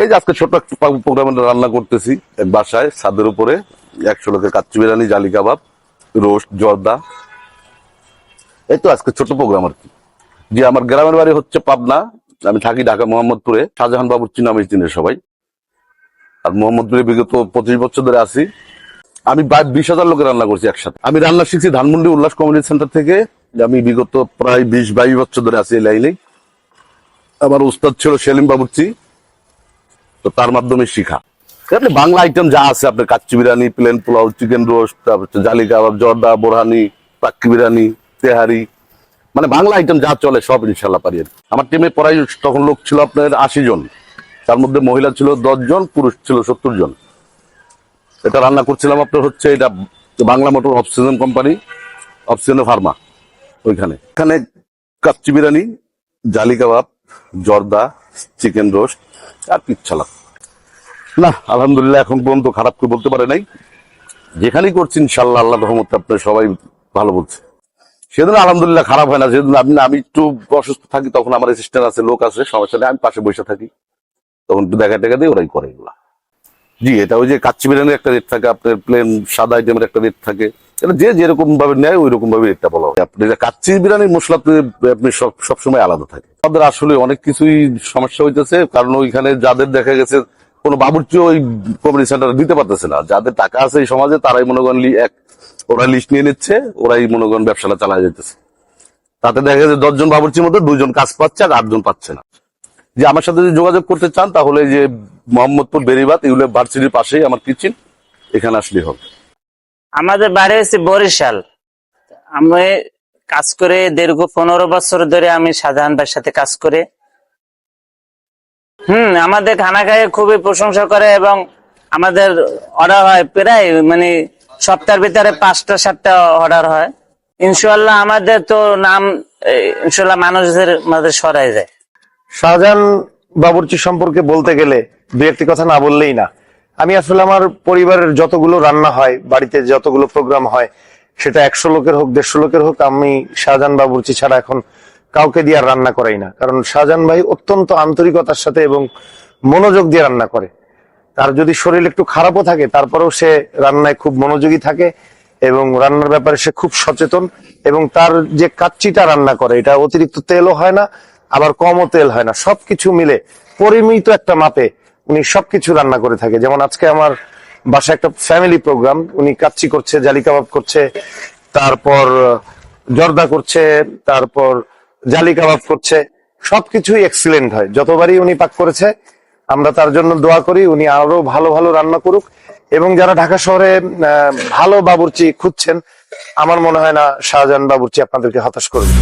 এই যে আজকে ছোট একটা প্রোগ্রামে রান্না করতেছি, এক বাসায়, ছাদের উপরে, একশো লোকের কাচ্চি বিরিয়ানি, জালি কাবাব, রোস্ট, জর্দা। এই তো আজকে ছোট প্রোগ্রাম আর কি। যে আমার গ্রামের বাড়ি হচ্ছে পাবনা, আমি থাকি ঢাকা মোহাম্মদপুরে শাহজাহান বাবুর নামে চিনে সবাই। আর মোহাম্মদপুরে বিগত পঁচিশ বছর ধরে আছি। আমি বিশ হাজার লোকের রান্না করছি একসাথে। আমি রান্না শিখছি ধানমন্ডি উল্লাস কমিউনিটি সেন্টার থেকে। আমি বিগত প্রায় বিশ বাইশ বছর ধরে আছি এই লাইনে আমার উস্তাদ ছিল সেলিম বাবুর্চি। তো তার মাধ্যমে শিখা। এমনি বাংলা আইটেম যা আছে, আপনার kacchi biryani plain polao chicken roast তারপর জালি কাবাব জর্দা, বোরহানি, পাক্কি বিরিয়ানি, তেহারি। মানে বাংলা আইটেম যা চলে সব ইনশাল্লাহ পারি আমার টিমে পড়াই তখন লোক ছিল আপনার আশি জন। তার মধ্যে মহিলা ছিল দশ জন, পুরুষ ছিল সত্তর জন। এটা রান্না করছিলাম আপনার হচ্ছে এটা Bangla motor oxygen company oxygen pharma, ওইখানে। এখানে কাচ্চি বিরিয়ানি জালি কাবাব জর্দা চিকেন রোস্ট আর পিচ্ছালা না, আলহামদুলিল্লাহ, এখন পর্যন্ত খারাপ কেউ বলতে পারে নাই। যেখানেই করছি ইনশাল্লাহ আল্লাহ রহমতে আপনার সবাই ভালো বলছে। সেদিন আলহামদুলিল্লাহ খারাপ হয় না। সেদিন আমি আমি একটু অসুস্থ থাকি, তখন আমার অ্যাসিস্ট্যান্ট আছে, লোক আছে সমস্যা নেই আমি পাশে বসে থাকি। তখন একটু দেখা টেকা দিয়ে ওরাই করে এগুলা। জি, এটা ওই যে কাচ্চি বিরিয়ানির একটা রেট থাকে, আপনার প্লেন সাদা আইটেমের একটা রেট থাকে। এটা যে যেরকম ভাবে নেয় ওই রকম ভাবে রেটটা বলা হয়। আপনি কাচ্চি বিরিয়ানির মশলা আপনি সব, সবসময় আলাদা থাকে। আমাদের আসলে অনেক কিছুই সমস্যা হইতেছে, কারণ ওইখানে যাদের দেখা গেছে কোনো বাবুর্চি ওই কমিউনিটি সেন্টার দিতে পারতেছে না। যাদের টাকা আছে এই সমাজে, তারাই মনে করেন এক, ওরা লিস্ট নিয়ে নিচ্ছে, ওরাই মনে করেন ব্যবসাটা চালায় যেতেছে তাতে দেখা যাচ্ছে দশজন বাবুর্চির মধ্যে দুইজন কাজ পাচ্ছে আর আটজন পাচ্ছে না। যে আমার সাথে যদি যোগাযোগ করতে চান, তাহলে যে মোহাম্মদপুর বেরিবাদ ইউলেফ ভার্সিটির পাশেই আমার কিচেন এখানে আসলেই হবে। আমাদের বাড়ি হচ্ছে বরিশাল। আমি কাজ করে দীর্ঘ পনেরো বছর ধরে আমি শাহজাহান ভাইয়ের সাথে কাজ করে হুম, আমাদের খানা খাইয়ে খুবই প্রশংসা করে এবং আমাদের অর্ডার হয় প্রায় মানে সপ্তাহের ভিতরে পাঁচটা, সাতটা অর্ডার হয়। ইনশাল্লাহ আমাদের তো নাম ইনশাল্লাহ মানুষদের মাঝে সরাই যায়। শাহজাহান বাবুর্চি সম্পর্কে বলতে গেলে দু একটি কথা না বললেই না। আমি আসলে আমার পরিবারের যতগুলো রান্না হয়, বাড়িতে যতগুলো প্রোগ্রাম হয়, সেটা একশো লোকের হোক, দেড়শো লোকের হোক, আমি শাহজাহান বাবুর্চি ছাড়া এখন কাউকে দিয়ে রান্না করাই না। কারণ শাহজাহান ভাই অত্যন্ত আন্তরিকতার সাথে এবং মনোযোগ দিয়ে রান্না করে। তার যদি শরীর একটু খারাপও থাকে, তারপরেও সে রান্নায় খুব মনোযোগী থাকে এবং রান্নার ব্যাপারে সে খুব সচেতন এবং তার যে কাচ্চিটা রান্না করে, এটা অতিরিক্ত তেলও হয় না, আবার কমও তেল হয় না। সবকিছু মিলে পরিমিত একটা মাপে উনি সবকিছু রান্না করে থাকে। যেমন আজকে আমার বাসায় একটা ফ্যামিলি প্রোগ্রাম উনি কাচ্চি করছে, জালি কাবাব করছে, তারপর জর্দা করছে, তারপর জালি কাবাব করছে, সবকিছুই এক্সিলেন্ট হয়। যতবারই উনি পাক করেছে, আমরা তার জন্য দোয়া করি, উনি আরও ভালো ভালো রান্না করুক। এবং যারা ঢাকা শহরে ভালো বাবুর্চি খুঁজছেন, আমার মনে হয় না শাহজাহান বাবুর্চি আপনাদেরকে হতাশ করবে।